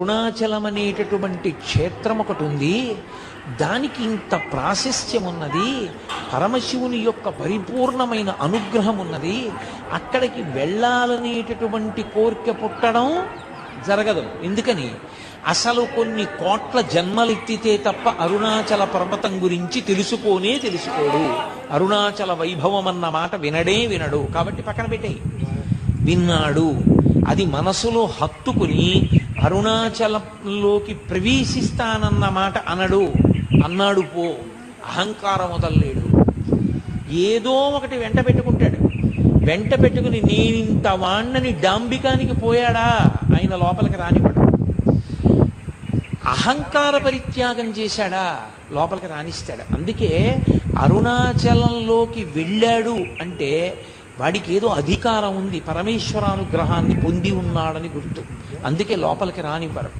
అరుణాచలం అనేటటువంటి క్షేత్రం ఒకటి ఉంది దానికి ఇంత ప్రాశస్త్యం ఉన్నది పరమశివుని యొక్క పరిపూర్ణమైన అనుగ్రహం ఉన్నది అక్కడికి వెళ్ళాలనేటటువంటి కోరిక పుట్టడం జరగదు. ఎందుకని? అసలు కొన్ని కోట్ల జన్మలెత్తితే తప్ప అరుణాచల పర్వతం గురించి తెలుసుకోనే తెలుసుకోడు. అరుణాచల వైభవం అన్న మాట వినడే వినడు. కాబట్టి పక్కన పెట్టేయి. విన్నాడు. అది మనసులో హత్తుకుని అరుణాచలంలోకి ప్రవేశిస్తానన్న మాట అనడు. అన్నాడు పో. అహంకారం వదల్లేడు. ఏదో ఒకటి వెంట పెట్టుకుంటాడు. వెంట పెట్టుకుని నేనింత వాణ్ణని డాంబికానికి పోయాడా? ఆయన లోపలికి రానివ్వడు. అహంకార పరిత్యాగం చేశాడా? లోపలికి రాణిస్తాడు అందుకే అరుణాచలంలోకి వెళ్ళాడు అంటే వాడికి ఏదో అధికారం ఉంది పరమేశ్వరానుగ్రహాన్ని పొంది ఉన్నాడని గుర్తు. అందుకే లోపలికి రానివ్వరు.